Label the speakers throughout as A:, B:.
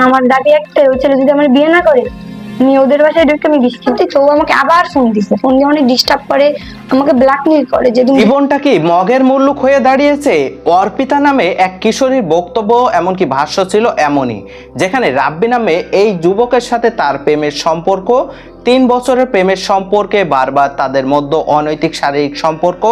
A: আমার দাবি একটাই ওই ছেলে যদি আমার বিয়ে না করে? আমি ওদের বাসায় ঢুকে আমি ডিস্টার্ব দিই তো ও আমাকে আবার ফোন দিছে। ফোন দিয়ে অনেক ডিস্টার্ব করে, আমাকে ব্ল্যাকমেল করে যে
B: জীবনটা কি মগের হয়ে দাঁড়িয়েছে? অর্পিতা নামে এক কিশোরীর বক্তব্য, এমনকি ভাষ্য ছিল এমনই, যেখানে রাব্বি নামে এই যুবকের সাথে তার প্রেমের সম্পর্ক, তিন বছরের প্রেমের সম্পর্কে বারবার তাদের মধ্যে অনৈতিক শারীরিক সম্পর্ক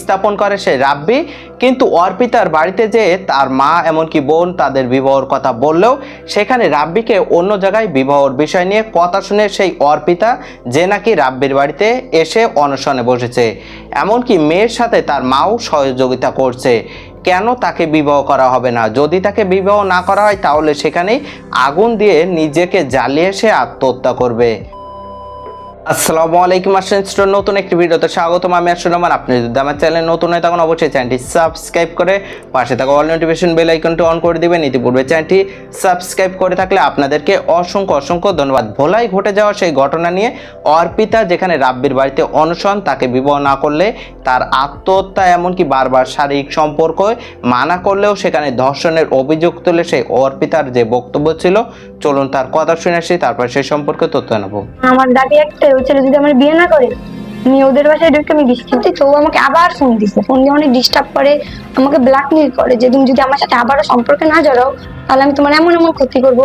B: স্থাপন করে সে রাব্বি, কিন্তু অর্পিতার বাড়িতে যে তার মা এমনকি বোন তাদের বিবাহর কথা বললেও, সেখানে রাব্বিকে অন্য জায়গায় বিবাহর বিষয় নিয়ে শুনে সেই অর্পিতা যে নাকি রাব্বির বাড়িতে এসে অনশনে বসেছে। এমনকি মেয়ের সাথে তার মাও সহযোগিতা করছে। কেন তাকে বিবাহ করা হবে না? যদি তাকে বিবাহ না করা হয়, তাহলে সেখানে আগুন দিয়ে নিজেকে জ্বালিয়ে সে আত্মহত্যা করবে। আসসালামু আলাইকুম আসেন নতুন একটি ভিডিওতে স্বাগতম। আমি আসলে আমার, আপনি যদি আমার চ্যানেল নতুন হয় তখন অবশ্যই চ্যানেলটি সাবস্ক্রাইব করে পাশে থাকা অল নোটিফিকেশন বেল আইকনটি অন করে দিবেন। ইতিপূর্বে চ্যানেলটি সাবস্ক্রাইব করে থাকলে আপনাদেরকে অসংখ্য অসংখ্য ধন্যবাদ। ভোলাই ঘটে যাওয়া সেই ঘটনা নিয়ে অর্পিতা, যেখানে রাব্বির বাড়িতে অনশন, তাকে বিবাহ না করলে তার আত্মহত্যা, এমনকি বারবার শারীরিক সম্পর্ক মানা করলেও সেখানে ধর্ষণের অভিযোগ তুলে সেই অর্পিতার যে বক্তব্য ছিল। চলুন তার কথা শুনে আসি, তারপর সেই সম্পর্কে তথ্য নেব
A: আমার দাবি একটাই ওই ছেলে যদি আমার বিয়ে না করে আমি ওদের বাসায় ঢুকে আমি দিই। তো আমাকে আবার ফোন দিছে। ফোন দিয়ে অনেক ডিস্টার্ব করে, আমাকে ব্ল্যাকমেল করে যে, তুমি যদি আমার সাথে আবারও সম্পর্কে না জড়াও, তাহলে আমি তোমার এমন এমন ক্ষতি করব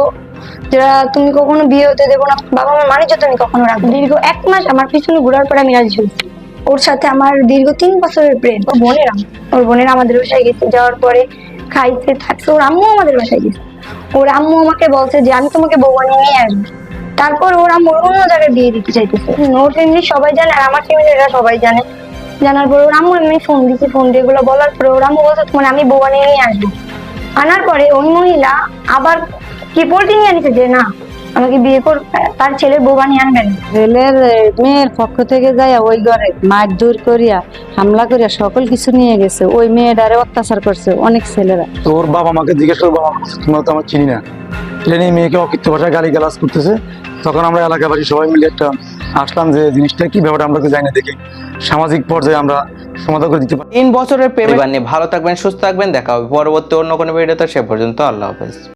A: যেটা তুমি কখনো বিয়ে হতে দেবো না। বাবা আমার মানে যত আমি কখনো রাখব দীর্ঘ এক মাস আমার পিছনে ঘোরার পরে আমি রাজি হয়েছি। ওর সাথে আমার দীর্ঘ তিন বছরের প্রেম। ওর বোনেরা ওর বোনেরা আমাদের বাসায় গেছে। যাওয়ার পরে খাইছে, থাকছে। ওর আম্মু আমাদের বাসায় গেছে। ওর আম্মু আমাকে বলছে যে, আমি তোমাকে বউ বানিয়ে নিয়ে আসব। তারপর ওরা মোর অন্য জায়গায় বিয়ে দিতে চাইতেছে। ওর ফ্যামিলি সবাই জানে আর আমার ফ্যামিলিরা সবাই জানে। জানার পর ওর আম্মু এমনি ফোন দিছে ফোন দিয়ে এগুলো বলার পরে ওর আম্মু বলছে, তোমার আমি বউ নিয়ে আসব। আনার পরে ওই মহিলা আবার কি পোল্ট্রি নিয়ে আনিছে যে না আমাকে বিয়ে কর তার ছেলের বউ বানিয়ে আনবেন।
C: ছেলের মেয়ের পক্ষ থেকে যায় ওই ঘরে মার দূর করিয়া হামলা করিয়া সকল কিছু নিয়ে গেছে। ওই মেয়েটারে অত্যাচার করছে অনেক ছেলেরা।
D: তোর বাবা আমাকে জিজ্ঞেস করব বাবা তোমরা তো আমার চিনি না। নিয়ে মেয়েকে অকৃত্য ভাষায় গালি গালাজ করতেছে। তখন আমরা এলাকাবাসী সবাই মিলে একটা আসলাম যে জিনিসটা কি ব্যাপারটা আমরা তো জানি না দেখি সামাজিক পর্যায়ে আমরা সমাধান করে দিতে পারি।
B: তিন বছরের প্রেম নিয়ে ভালো থাকবেন সুস্থ থাকবেন দেখা হবে পরবর্তী অন্য কোনো ভিডিওতে সে পর্যন্ত আল্লাহ হাফেজ।